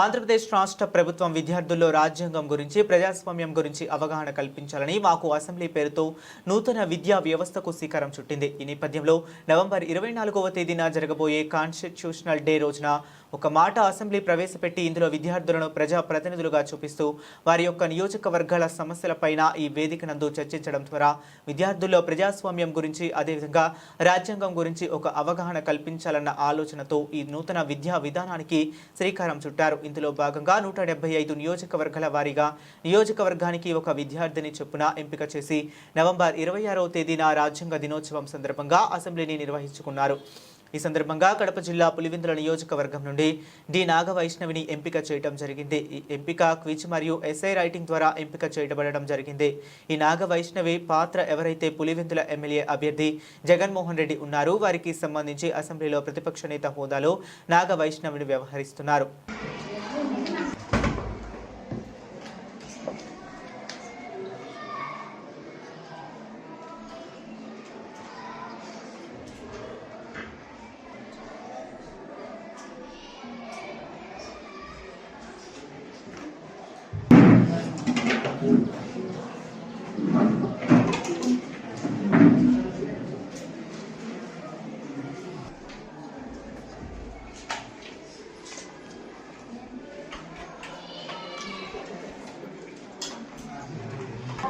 ఆంధ్రప్రదేశ్ రాష్ట్ర ప్రభుత్వం విద్యార్థుల్లో రాజ్యాంగం గురించి ప్రజాస్వామ్యం గురించి అవగాహన కల్పించాలని మాకు అసెంబ్లీ పేరుతో నూతన విద్యా వ్యవస్థకు శ్రీకారం చుట్టింది. ఈ నేపథ్యంలో నవంబర్ ఇరవై నాలుగవ తేదీన జరగబోయే కాన్స్టిట్యూషనల్ డే రోజున ఒక మాట అసెంబ్లీ ప్రవేశపెట్టి ఇందులో విద్యార్థులను ప్రజా ప్రతినిధులుగా చూపిస్తూ వారి యొక్క నియోజకవర్గాల సమస్యలపైన ఈ వేదిక నందు చర్చించడం ద్వారా విద్యార్థుల్లో ప్రజాస్వామ్యం గురించి అదేవిధంగా రాజ్యాంగం గురించి ఒక అవగాహన కల్పించాలన్న ఆలోచనతో ఈ నూతన విద్యా విధానానికి శ్రీకారం చుట్టారు. ఇందులో భాగంగా నూట డెబ్బై ఐదు నియోజకవర్గాల వారీగా నియోజకవర్గానికి ఒక విద్యార్థిని చొప్పున ఎంపిక చేసి నవంబర్ ఇరవై ఆరవ తేదీన రాజ్యాంగ దినోత్సవం సందర్భంగా అసెంబ్లీని నిర్వహించుకున్నారు. ఈ సందర్భంగా కడప జిల్లా పులివెందుల నియోజకవర్గం నుండి డి నాగవైష్ణవిని ఎంపిక చేయడం జరిగింది. ఈ ఎంపిక క్విజ్ మరియు ఎస్ఐ రైటింగ్ ద్వారా ఎంపిక చేయబడడం జరిగింది. ఈ నాగవైష్ణవి పాత్ర ఎవరైతే పులివెందుల ఎమ్మెల్యే అభ్యర్థి జగన్మోహన్ రెడ్డి ఉన్నారు వారికి సంబంధించి అసెంబ్లీలో ప్రతిపక్ష నేత హోదాలో నాగవైష్ణవిని వ్యవహరిస్తున్నారు.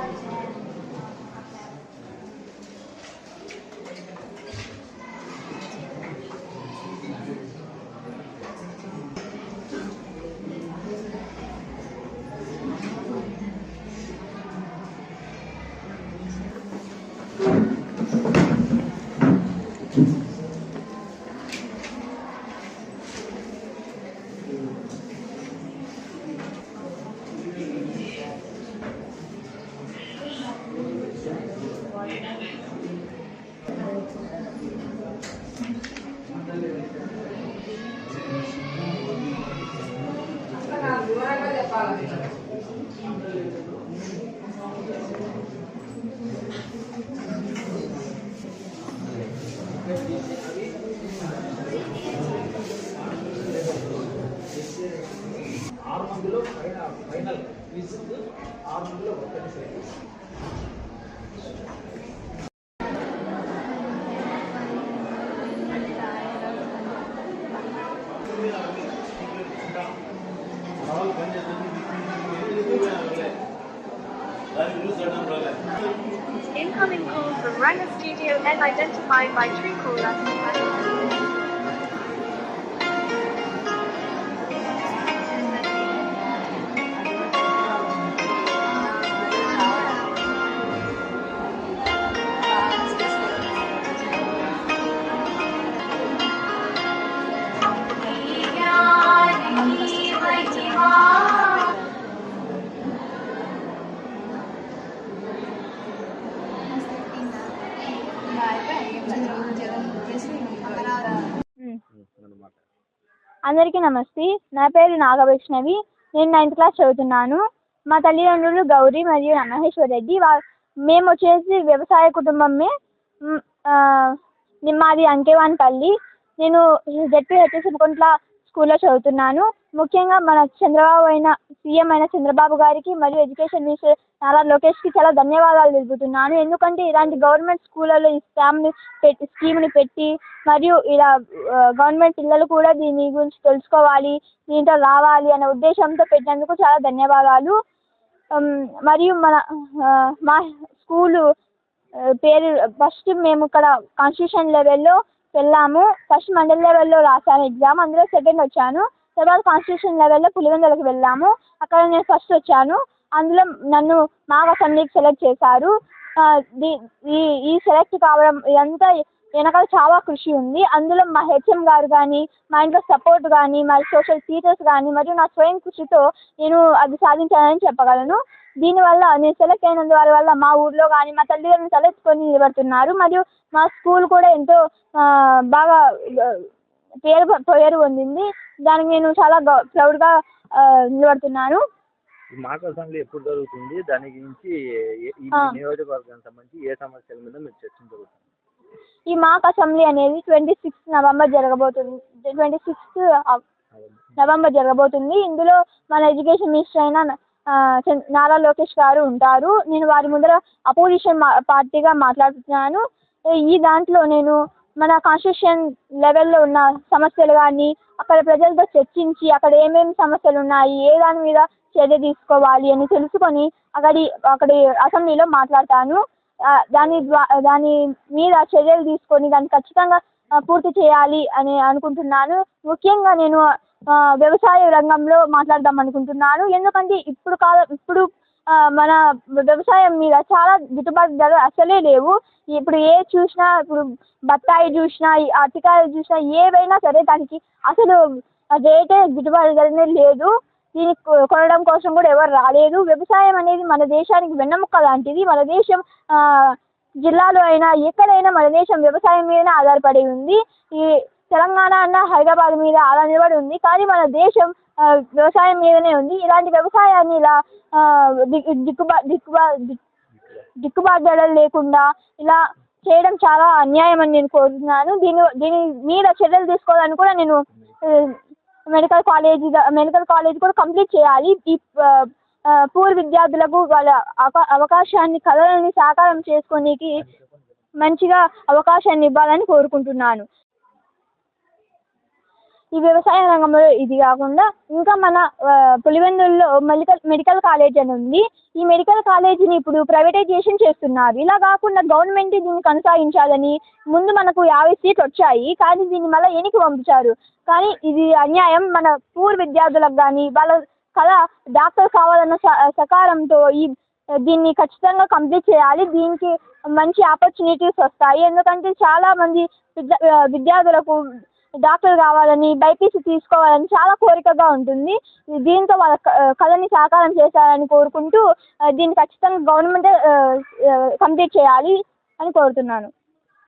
Gracias. ఆరు మందిలో ఫైనల్ ఫైనల్ ఆరు మందిలో ఒక్కటి Incoming call from Ranga Studio and identified by Truecaller. అందరికీ నమస్తే. నా పేరు నాగవైష్ణవి. నేను నైన్త్ క్లాస్ చదువుతున్నాను. మా తల్లిదండ్రులు గౌరీ మరియు మహేశ్వర్ రెడ్డి వా మేము వచ్చేసి వ్యవసాయ కుటుంబమే. మ్, ఆ, మాది అంకేవానిపల్లి. నేను జెడ్పీ హెచ్ఎస్కుంట్ల స్కూల్లో చదువుతున్నాను. ముఖ్యంగా మన చంద్రబాబు అయిన సీఎం అయిన చంద్రబాబు గారికి మరియు ఎడ్యుకేషన్ మినిస్టర్ నారా లోకేష్కి చాలా ధన్యవాదాలు తెలుపుతున్నాను. ఎందుకంటే ఇలాంటి గవర్నమెంట్ స్కూళ్ళలో ఈ స్కామ్ని పెట్టి స్కీమ్ని పెట్టి మరియు ఇలా గవర్నమెంట్ పిల్లలు కూడా దీని గురించి తెలుసుకోవాలి దీంట్లో రావాలి అనే ఉద్దేశంతో పెట్టినందుకు చాలా ధన్యవాదాలు. మరియు మన మా స్కూలు పేరు ఫస్ట్ మేము ఇక్కడ కాన్స్టిట్యూషన్ లెవెల్లో వెళ్ళాము. ఫస్ట్ మండల్ లెవెల్లో రాశాను ఎగ్జామ్. అందులో సెకండ్ వచ్చాను. తర్వాత కాన్స్టిట్యూషన్ లెవెల్లో పులివెందులకు వెళ్ళాము. అక్కడ నేను ఫస్ట్ వచ్చాను. అందులో నన్ను మావ అసెంబ్లీకి సెలెక్ట్ చేశారు. దీ- ఈ ఈ సెలెక్ట్ కావడం ఇదంతా వెనకాల చాలా కృషి ఉంది. అందులో మా హెచ్ఎం గారు కానీ మా ఇంట్లో సపోర్ట్ కానీ మా సోషల్ టీచర్స్ కానీ మరియు నా స్వయం కృషితో నేను అది సాధించానని చెప్పగలను. దీనివల్ల నేను సెలెక్ట్ అయినందు వారి వల్ల మా ఊర్లో కానీ మా తల్లిదండ్రులు తలెత్తుకొని నిలబడుతున్నారు. మరియు మా స్కూల్ కూడా ఎంతో బాగా పేరు పేరు పొందింది. దానికి నేను చాలా గౌ- ప్రౌడ్గా నిలబడుతున్నాను. ఈ మాక్ అసెంబ్లీ ఎప్పుడు జరుగుతుంది? దాని గురించి ఈ. నియోజకవర్గానికి సంబంధించి ఏ సమస్యల మీద మీరు చర్చించబోతున్నారు ఈ మాక్ అసెంబ్లీ అనేది ట్వంటీ సిక్స్త్ నవంబర్ జరగబోతుంది. ట్వంటీ సిక్స్త్ నవంబర్ జరగబోతుంది. ఇందులో మన ఎడ్యుకేషన్ మినిస్టర్ అయిన నారా లోకేష్ గారు ఉంటారు. నేను వారి ముందర అపోజిషన్ పార్టీగా మాట్లాడుతున్నాను. ఈ దాంట్లో నేను మన కాన్స్టిట్యూషన్ లెవెల్లో ఉన్న సమస్యలు కానీ అక్కడ ప్రజలతో చర్చించి అక్కడ ఏమేమి సమస్యలు ఉన్నాయి ఏ దాని మీద చర్య తీసుకోవాలి అని తెలుసుకొని అక్కడి అక్కడి అసెంబ్లీలో మాట్లాడతాను. దాని ద్వా దాని మీద చర్యలు తీసుకొని దాన్ని ఖచ్చితంగా పూర్తి చేయాలి అని అనుకుంటున్నాను. ముఖ్యంగా నేను వ్యవసాయ రంగంలో మాట్లాడదాం అనుకుంటున్నాను. ఎందుకంటే ఇప్పుడు కాలం ఇప్పుడు మన వ్యవసాయం మీద చాలా గిట్టుబాటు ధరలు అసలే లేవు. ఇప్పుడు ఏ చూసినా ఇప్పుడు బత్తాయి చూసినా ఈ అరటికాయలు చూసినా ఏవైనా సరే దానికి అసలు రేటే గిట్టుబాటు ధరనే లేదు. దీన్ని కొ- కొనడం కోసం కూడా ఎవరు రాలేదు. వ్యవసాయం అనేది మన దేశానికి వెన్నెముక లాంటిది. మన దేశం జిల్లాలో అయినా ఎక్కడైనా మన దేశం వ్యవసాయం మీదనే ఆధారపడి ఉంది. ఈ తెలంగాణ అన్న హైదరాబాద్ మీద అలా నిలబడి ఉంది. కానీ మన దేశం వ్యవసాయం మీదనే ఉంది. ఇలాంటి వ్యవసాయాన్ని ఇలా దిక్కుబా దిక్కుబా దిక్కుబాటు ధరలు లేకుండా ఇలా చేయడం చాలా అన్యాయం అని నేను కోరుతున్నాను. దీని దీని మీద చర్యలు తీసుకోవాలని కూడా నేను మెడికల్ కాలేజ్ మెడికల్ కాలేజ్ కూడా కంప్లీట్ చేయాలి. ఈ పూర్ విద్యార్థులకు వాళ్ళ అవకా- అవకాశాన్ని కళలని సాకారం చేసుకోనికి మంచిగా అవకాశాన్ని ఇవ్వాలని కోరుకుంటున్నాను. ఈ వ్యవసాయ రంగంలో ఇది కాకుండా ఇంకా మన పులివెందుల్లో మెడికల్ మెడికల్ కాలేజ్ అని ఉంది. ఈ మెడికల్ కాలేజీని ఇప్పుడు ప్రైవేటైజేషన్ చేస్తున్నారు. ఇలా కాకుండా గవర్నమెంట్ దీన్ని కొనసాగించాలని ముందు మనకు యాభై సీట్లు వచ్చాయి. కానీ దీన్ని మళ్ళీ వెనక్కి పంపించారు. కానీ ఇది అన్యాయం. మన పూర్ విద్యార్థులకు కానీ వాళ్ళ కళ డాక్టర్ కావాలన్న స సకారంతో ఈ దీన్ని ఖచ్చితంగా కంప్లీట్ చేయాలి. దీనికి మంచి ఆపర్చునిటీస్ వస్తాయి. ఎందుకంటే చాలామంది విద్యా విద్యార్థులకు డాక్టర్ కావాలని బైపీసీ తీసుకోవాలని చాలా కోరికగా ఉంటుంది. దీంతో వాళ్ళ క- కళని సాకారం చేశారని కోరుకుంటూ దీన్ని ఖచ్చితంగా గవర్నమెంట్ కంప్లీట్ చేయాలి అని కోరుతున్నాను.